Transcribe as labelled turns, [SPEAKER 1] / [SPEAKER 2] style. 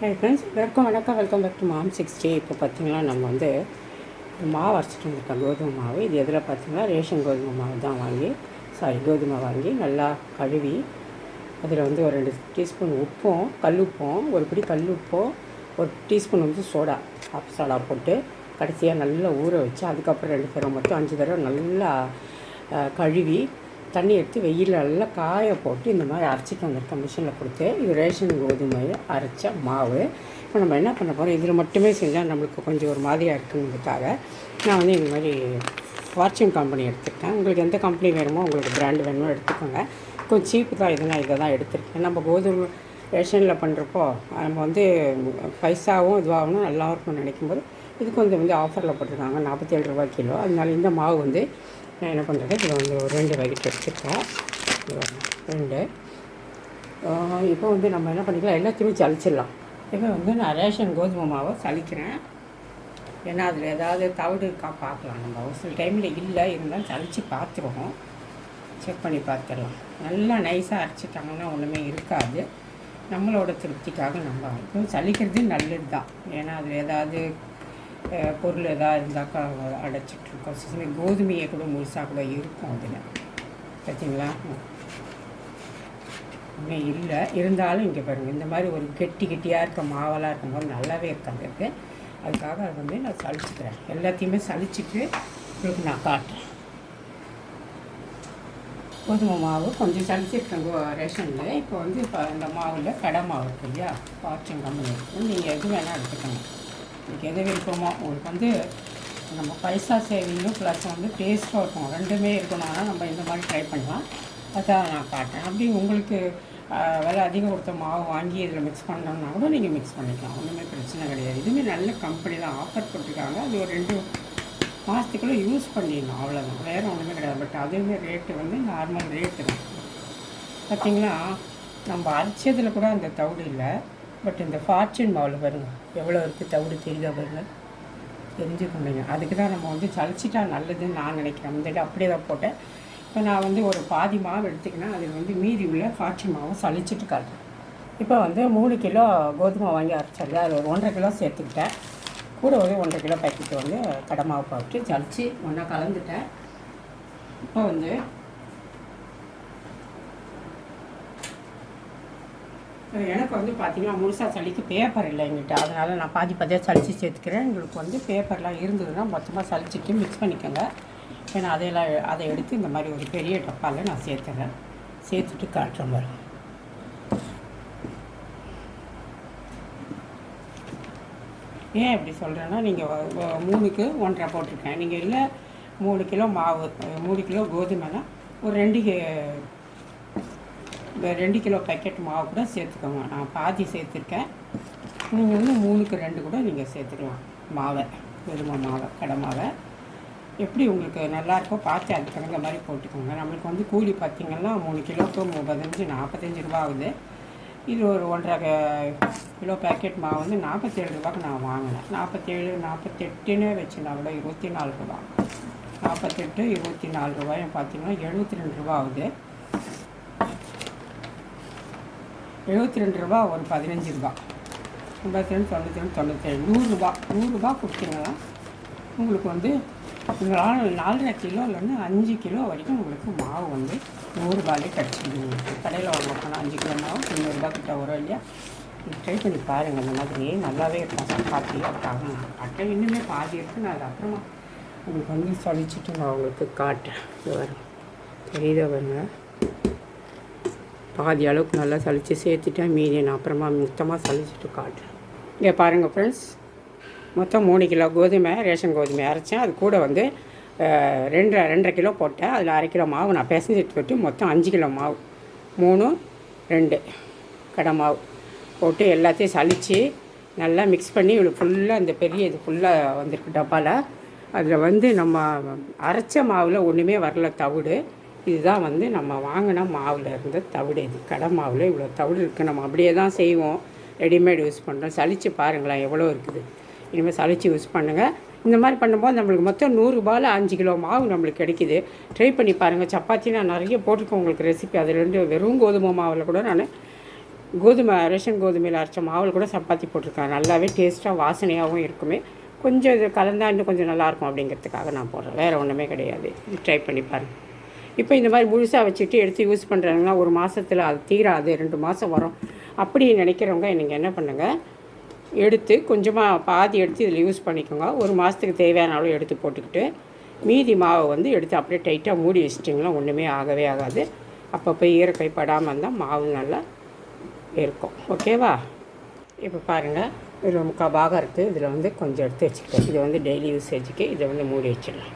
[SPEAKER 1] ஹே friends welcome வணக்கம் welcome back to mom sixty இப்போ பார்த்தீங்கன்னா நம்ம வந்து மாவு அரைச்சிட்டு வந்திருக்கோம். கோதுமை மாவு. இது எதில் பார்த்தீங்கன்னா ரேஷன் கோதுமை மாவு தான் வாங்கி சாரி கோதுமை வாங்கி நல்லா கழுவி அதில் வந்து ஒரு ரெண்டு டீஸ்பூன் உப்பும் கல்லுப்பும் ஒரு பிடி கல்லுப்பும் ஒரு டீஸ்பூன் வந்து சோடா ஆப் சோடா போட்டு கடைசியாக நல்லா ஊற வச்சு அதுக்கப்புறம் ரெண்டு தடவை மட்டும் அஞ்சு தடவை நல்லா கழுவி தண்ணி எடுத்து வெயில் நல்லா காய போட்டு இந்த மாதிரி அரைச்சிட்டு வந்திருக்கேன். மிஷினில் கொடுத்து. இது ரேஷன் கோதுமையை அரைச்ச மாவு. இப்போ நம்ம என்ன பண்ண போகிறோம் இதில் மட்டுமே செஞ்சால் நம்மளுக்கு கொஞ்சம் ஒரு மாதிரியாக இருக்குங்கிறதுக்காக நான் வந்து இந்த மாதிரி ஃபார்ச்சூன் கம்பெனி எடுத்துருக்கேன். உங்களுக்கு எந்த கம்பெனி வேணுமோ உங்களுக்கு பிராண்டு வேணுமோ எடுத்துக்கோங்க. கொஞ்சம் சீப்பு தான். இது இதை தான் எடுத்திருக்கேன். நம்ம கோதுமை ரேஷனில் பண்ணுறப்போ நம்ம வந்து பைசாவும் இதுவாகவும் நல்லா இருக்கும்னு நினைக்கும் போது இது கொஞ்சம் வந்து ஆஃபரில் போட்டிருக்காங்க. நாற்பத்தேழு ரூபாய் கிலோ. அதனால இந்த மாவு வந்து நான் என்ன பண்ணுறது இதில் வந்து ஒரு ரெண்டு பாக்கெட் எடுத்துருக்கேன் ரெண்டு. இப்போ வந்து நம்ம என்ன பண்ணிக்கலாம் எல்லாத்தையுமே சளிச்சிடலாம். இப்போ வந்து நான் ரேஷன் கோதுமை மாவை சளிக்கிறேன். ஏன்னா அதில் ஏதாவது தவிடு இருக்கா பார்க்கலாம். நம்ம ஒரு சில டைமில் இல்லை இருந்தாலும் சளிச்சு பார்த்துருவோம். செக் பண்ணி பார்த்துடலாம். நல்லா நைஸாக அரைச்சிட்டாங்கன்னா ஒன்றுமே இருக்காது. நம்மளோட திருப்திக்காக நம்ம இப்போ சளிக்கிறது நல்லது தான் ஏன்னா அதில் ஏதாவது பொருள் எதாவது இருந்தாக்கா அடைச்சிட்ருக்கோம். சில சமயம் கோதுமையை கூட முழுசாக கூட இருக்கும் அதில். பார்த்தீங்களா ஒன்றுமே இல்லை. இருந்தாலும் இங்கே பாருங்கள் இந்த மாதிரி ஒரு கெட்டி கெட்டியாக இருக்க மாவெல்லாம் இருக்கும்போது நல்லாவே இருக்காது அதுக்காக அதை வந்து நான் சளிச்சுக்கிறேன். எல்லாத்தையுமே சளிச்சுட்டு உங்களுக்கு நான் காட்டுறேன். கோதுமை மாவு கொஞ்சம் சளிச்சிருக்கேன் ரேஷனில். இப்போ வந்து இப்போ இந்த மாவில் கடை மாவு இருக்கு இல்லையா பாச்சம் கம்மி இருக்குது நீங்கள் எது வேணால் எடுத்துக்கணும் உங்களுக்கு எது விருப்பமோ உங்களுக்கு வந்து நம்ம பைசா சேவிங்கும் ப்ளஸ் வந்து டேஸ்ட்டாக இருக்கும். ரெண்டுமே இருக்கணும்னா நம்ம இந்த மாதிரி ட்ரை பண்ணலாம். அதான் நான் காட்டுறேன். அப்படி உங்களுக்கு ஆஹ், விலை அதிகம் கொடுத்த மாவு வாங்கி இதில் மிக்ஸ் பண்ணோம்னா கூட நீங்கள் மிக்ஸ் பண்ணிக்கலாம். ஒன்றுமே பிரச்சனை கிடையாது. இதுவுமே நல்ல கம்பெனி தான். ஆஃபர் போட்டிருக்காங்க. அது ஒரு ரெண்டு மாதத்துக்குள்ளே யூஸ் பண்ணிடணும். அவ்வளோதான் வேறு ஒன்றுமே கிடையாது. பட் அதுவுமே ரேட்டு வந்து நார்மல் ரேட்டு தான். பார்த்தீங்களா நம்ம அரைச்சதில் கூட அந்த தவிடு இல்லை. பட் இந்த ஃபார்ச்சூன் மாவில் பாருங்க எவ்வளோ இருக்குது தவிடு தெரியுதா பாருங்க? தெரிஞ்சுக்கணுங்க அதுக்கு தான் நம்ம வந்து சளிச்சிட்டா நல்லதுன்னு நான் நினைக்கிறேன். வந்துட்டு அப்படியே தான் போட்டேன். இப்போ நான் வந்து ஒரு பாதி மாவு எடுத்துக்கினேன் அதில் வந்து மீதி உள்ள ஃபார்ச்சூன் மாவை சளிச்சிட்டு காட்டுறேன். இப்போ வந்து மூணு கிலோ கோதுமை வாங்கி அரைச்சது அதில் ஒரு ஒன்றரை கிலோ சேர்த்துக்கிட்டேன். கூட வந்து ஒன்றரை கிலோ பேக்கெட் வந்து கடை மாவு போட்டு சளிச்சு ஒன்றா கலந்துட்டேன். இப்போ வந்து எனக்கு வந்து பார்த்தீங்கன்னா முழுசாக சளிக்கு பேப்பர் இல்லை எங்கிட்ட அதனால் நான் பாதி பாதியாக சளிச்சு சேர்த்துக்கிறேன். உங்களுக்கு வந்து பேப்பர்லாம் இருந்ததுன்னா மொத்தமாக சளிச்சுட்டு மிக்ஸ் பண்ணிக்கோங்க. ஏன்னா அதையெல்லாம் அதை எடுத்து இந்த மாதிரி ஒரு பெரிய டப்பாவில் நான் சேர்த்துறேன். சேர்த்துட்டு காட்டுறேன் வரும் ஏன் இப்படி சொல்கிறேன்னா நீங்கள் மூணுக்கு ஒன்றரை போட்டிருக்கேன். நீங்கள் இல்லை மூணு கிலோ மாவு மூணு கிலோ கோதுமைனா ஒரு ரெண்டு இந்த ரெண்டு கிலோ பேக்கெட் மாவு கூட சேர்த்துக்கோங்க. நான் பாதி சேர்த்துருக்கேன். நீங்கள் வந்து மூணுக்கு ரெண்டு கூட நீங்கள் சேர்த்துக்கலாம். மாவை வெறும மாவை கடை மாவை. எப்படி உங்களுக்கு நல்லாயிருக்கோ பார்த்து அதுக்கு தகுந்த மாதிரி போட்டுக்கோங்க. நம்மளுக்கு வந்து கூலி பார்த்தீங்கன்னா மூணு கிலோக்கு முப்பத்தஞ்சு நாற்பத்தஞ்சு ரூபா ஆகுது. இது ஒரு ஒன்றரை கிலோ பேக்கெட் மாவு வந்து நாற்பத்தேழு ரூபாய்க்கு நான் வாங்கினேன். நாற்பத்தேழு நாற்பத்தெட்டுன்னு வச்சுருந்தா கூட இருபத்தி நாலு ரூபா. நாற்பத்தெட்டு இருபத்தி நாலு ரூபாயும் பார்த்தீங்கன்னா எழுபத்தி ரெண்டு ரூபா ஆகுது. எழுபத்தி ரெண்டு ரூபா ஒரு பதினஞ்சு ரூபா. ஐம்பத்தி ரெண்டு தொண்ணூற்றி ரெண்டு தொண்ணூற்றேழு நூறுரூபா நூறுரூபா கொடுத்தீங்கன்னா உங்களுக்கு வந்து நாலு நாலரை கிலோ இல்லைன்னா அஞ்சு கிலோ வரைக்கும் உங்களுக்கு மாவு வந்து நூறுரூபாலே கிடச்சிடுது உங்களுக்கு கடையில் வாங்க போனால் அஞ்சு கிலோ மாவு முந்நூறுரூபா கிட்ட வரும் இல்லையா? ட்ரை பண்ணி பாருங்கள் அந்த மாதிரி நல்லாவே இருக்கும். சப்பாத்தி அதுக்காக காட்டுறேன் இன்னுமே பாதி இருக்குது நான் அது அப்புறமா உங்களுக்கு வந்து சளிச்சிட்டு நான் உங்களுக்கு காட்டுறேன். இது வரும் தெரியுதா பாதி அளவுக்கு நல்லா சளிச்சு சேர்த்துட்டேன். மீதி நான் அப்புறமா மொத்தமாக சளிச்சுட்டு காட்டுறேன். இங்கே பாருங்கள் ஃப்ரெண்ட்ஸ் மொத்தம் மூணு கிலோ கோதுமை ரேஷன் கோதுமை அரைச்சேன். அது கூட வந்து அஹ், ரெண்டரை ரெண்டரை கிலோ போட்டேன். அதில் அரை கிலோ மாவு நான் பிசைஞ்சிட்டு விட்டு மொத்தம் அஞ்சு கிலோ மாவு. மூணு ரெண்டு கடை மாவு போட்டு எல்லாத்தையும் சலித்து நல்லா மிக்ஸ் பண்ணி இவ்வளோ ஃபுல்லாக இந்த பெரிய இது ஃபுல்லாக வந்திருக்கு டப்பாவில் அதில் வந்து நம்ம அரைச்ச மாவில் ஒன்றுமே வரல தவிடு. இதுதான் வந்து நம்ம வாங்கின மாவில் இருந்த தவிடு இது. கடை மாவில் இவ்வளோ தவிடு இருக்குது நம்ம அப்படியே தான் செய்வோம். ரெடிமேட் யூஸ் பண்ணுறோம் சளிச்சு பாருங்களேன் எவ்வளோ இருக்குது. இனிமேல் சளிச்சு யூஸ் பண்ணுங்கள் இந்த மாதிரி பண்ணும்போது நம்மளுக்கு மொத்தம் நூறுரூபாயில் அஞ்சு கிலோ மாவு நம்மளுக்கு கிடைக்குது. ட்ரை பண்ணி பாருங்கள் சப்பாத்தி நான் நிறைய போட்டிருக்கேன் உங்களுக்கு ரெசிபி அதுலேருந்து வெறும் கோதுமை மாவில் கூட நான் கோதுமை ரேஷன் கோதுமையில் அரைச்ச மாவில் கூட சப்பாத்தி போட்டிருக்கேன். நல்லாவே டேஸ்ட்டாக வாசனையாகவும் இருக்குமே. கொஞ்சம் இது கலந்தா இன்னும் கொஞ்சம் நல்லாயிருக்கும் அப்படிங்கிறதுக்காக நான் போடுறேன். வேறு ஒன்றுமே கிடையாது. ட்ரை பண்ணி பாருங்கள் இப்போ இந்த மாதிரி முழுசாக வச்சுட்டு எடுத்து யூஸ் பண்ணுறாங்கன்னா ஒரு மாதத்தில் அது தீராது ரெண்டு மாதம் வரும். அப்படி நினைக்கிறவங்க நீங்கள் என்ன பண்ணுங்கள் எடுத்து கொஞ்சமாக பாதி எடுத்து இதில் யூஸ் பண்ணிக்கோங்க. ஒரு மாதத்துக்கு தேவையான அளவு எடுத்து போட்டுக்கிட்டு மீதி மாவை வந்து எடுத்து அப்படியே டைட்டாக மூடி வச்சிட்டிங்களா ஒன்றுமே ஆகவே ஆகாது. அப்பப்போ ஈரக்கை படாமல் இருந்தால் மாவு நல்லா இருக்கும். ஓகேவா இப்போ பாருங்கள் இதில் முக்கால் பாகம் இருக்குது இதில் வந்து கொஞ்சம் எடுத்து வச்சுக்கிட்டேன் இதை வந்து டெய்லி யூசேஜுக்கு இதை வந்து மூடி வச்சிடலாம்.